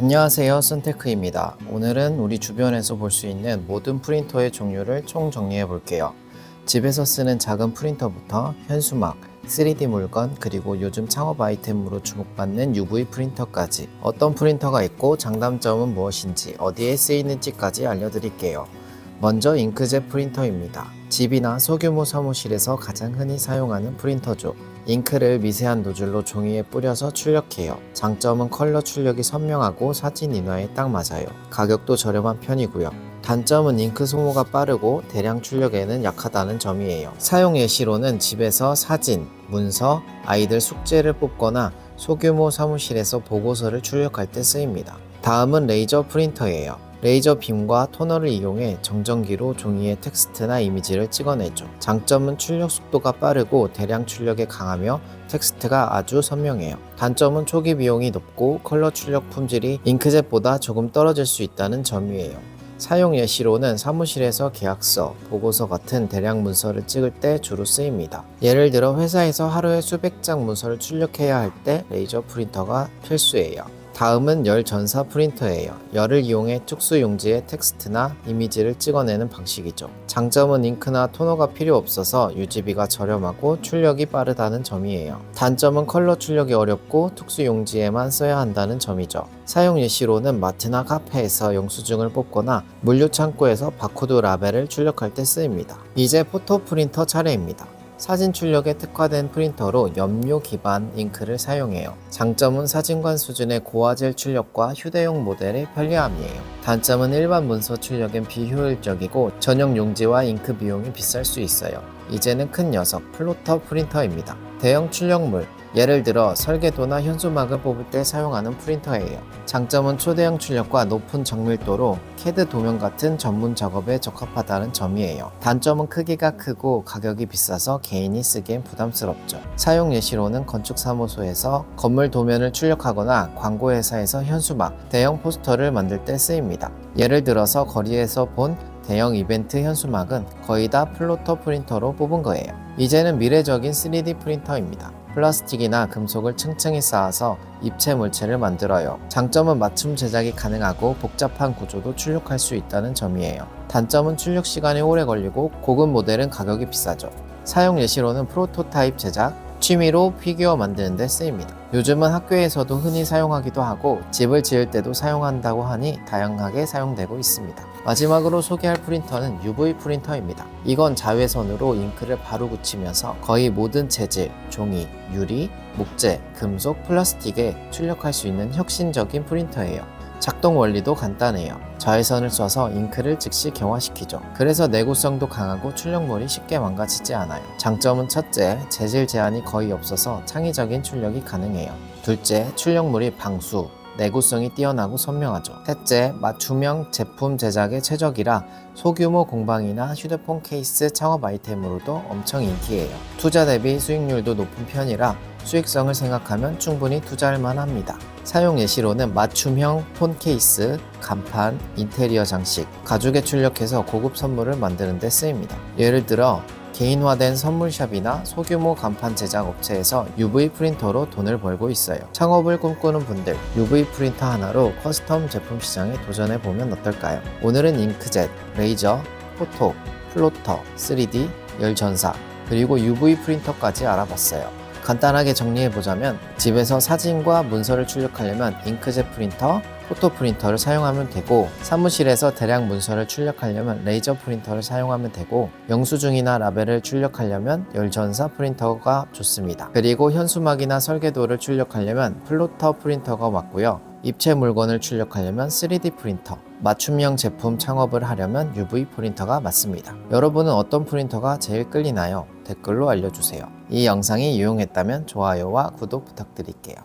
안녕하세요 선테크입니다 오늘은 우리 주변에서 볼 수 있는 모든 프린터의 종류를 총 정리해 볼게요 집에서 쓰는 작은 프린터부터 현수막, 3D 물건 그리고 요즘 창업 아이템으로 주목받는 UV 프린터까지 어떤 프린터가 있고 장단점은 무엇인지 어디에 쓰이는지까지 알려드릴게요 먼저 잉크젯 프린터입니다. 집이나 소규모 사무실에서 가장 흔히 사용하는 프린터죠. 잉크를 미세한 노즐로 종이에 뿌려서 출력해요. 장점은 컬러 출력이 선명하고 사진 인화에 딱 맞아요. 가격도 저렴한 편이고요. 단점은 잉크 소모가 빠르고 대량 출력에는 약하다는 점이에요. 사용 예시로는 집에서 사진, 문서, 아이들 숙제를 뽑거나 소규모 사무실에서 보고서를 출력할 때 쓰입니다. 다음은 레이저 프린터예요. 레이저 빔과 토너를 이용해 정전기로 종이에 텍스트나 이미지를 찍어내죠. 장점은 출력 속도가 빠르고 대량 출력에 강하며 텍스트가 아주 선명해요. 단점은 초기 비용이 높고 컬러 출력 품질이 잉크젯보다 조금 떨어질 수 있다는 점이에요. 사용 예시로는 사무실에서 계약서, 보고서 같은 대량 문서를 찍을 때 주로 쓰입니다. 예를 들어 회사에서 하루에 수백 장 문서를 출력해야 할 때 레이저 프린터가 필수예요. 다음은 열 전사 프린터예요. 열을 이용해 특수 용지에 텍스트나 이미지를 찍어내는 방식이죠. 장점은 잉크나 토너가 필요 없어서 유지비가 저렴하고 출력이 빠르다는 점이에요. 단점은 컬러 출력이 어렵고 특수 용지에만 써야 한다는 점이죠. 사용 예시로는 마트나 카페에서 영수증을 뽑거나 물류 창고에서 바코드 라벨을 출력할 때 쓰입니다. 이제 포토 프린터 차례입니다. 사진 출력에 특화된 프린터로 염료 기반 잉크를 사용해요. 장점은 사진관 수준의 고화질 출력과 휴대용 모델의 편리함이에요. 단점은 일반 문서 출력엔 비효율적이고 전용 용지와 잉크 비용이 비쌀 수 있어요. 이제는 큰 녀석 플로터 프린터입니다. 대형 출력물, 예를 들어 설계도나 현수막을 뽑을 때 사용하는 프린터예요. 장점은 초대형 출력과 높은 정밀도로 캐드 도면 같은 전문 작업에 적합하다는 점이에요. 단점은 크기가 크고 가격이 비싸서 개인이 쓰기엔 부담스럽죠. 사용 예시로는 건축사무소에서 건물 도면을 출력하거나 광고회사에서 현수막, 대형 포스터를 만들 때 쓰입니다. 예를 들어서 거리에서 본 대형 이벤트 현수막은 거의 다 플로터 프린터로 뽑은 거예요. 이제는 미래적인 3D 프린터입니다. 플라스틱이나 금속을 층층이 쌓아서 입체 물체를 만들어요. 장점은 맞춤 제작이 가능하고 복잡한 구조도 출력할 수 있다는 점이에요. 단점은 출력 시간이 오래 걸리고 고급 모델은 가격이 비싸죠. 사용 예시로는 프로토타입 제작, 취미로 피규어 만드는 데 쓰입니다. 요즘은 학교에서도 흔히 사용하기도 하고 집을 지을 때도 사용한다고 하니 다양하게 사용되고 있습니다. 마지막으로 소개할 프린터는 UV 프린터입니다. 이건 자외선으로 잉크를 바로 붙이면서 거의 모든 재질, 종이, 유리, 목재, 금속, 플라스틱에 출력할 수 있는 혁신적인 프린터예요. 작동 원리도 간단해요. 자외선을 쏴서 잉크를 즉시 경화시키죠. 그래서 내구성도 강하고 출력물이 쉽게 망가지지 않아요. 장점은 첫째, 재질 제한이 거의 없어서 창의적인 출력이 가능해요. 둘째, 출력물이 방수, 내구성이 뛰어나고 선명하죠. 셋째, 맞춤형 제품 제작에 최적이라 소규모 공방이나 휴대폰 케이스 창업 아이템으로도 엄청 인기예요. 투자 대비 수익률도 높은 편이라 수익성을 생각하면 충분히 투자할 만합니다. 사용 예시로는 맞춤형 폰 케이스, 간판, 인테리어 장식, 가죽에 출력해서 고급 선물을 만드는 데 쓰입니다. 예를 들어 개인화된 선물샵이나 소규모 간판 제작 업체에서 UV 프린터로 돈을 벌고 있어요. 창업을 꿈꾸는 분들, UV 프린터 하나로 커스텀 제품 시장에 도전해 보면 어떨까요? 오늘은 잉크젯, 레이저, 포토, 플로터, 3D, 열전사, 그리고 UV 프린터까지 알아봤어요. 간단하게 정리해 보자면 집에서 사진과 문서를 출력하려면 잉크젯 프린터, 포토 프린터를 사용하면 되고 사무실에서 대량 문서를 출력하려면 레이저 프린터를 사용하면 되고 영수증이나 라벨을 출력하려면 열전사 프린터가 좋습니다. 그리고 현수막이나 설계도를 출력하려면 플로터 프린터가 맞고요. 입체 물건을 출력하려면 3D 프린터, 맞춤형 제품 창업을 하려면 UV 프린터가 맞습니다. 여러분은 어떤 프린터가 제일 끌리나요? 댓글로 알려주세요. 이 영상이 유용했다면 좋아요와 구독 부탁드릴게요.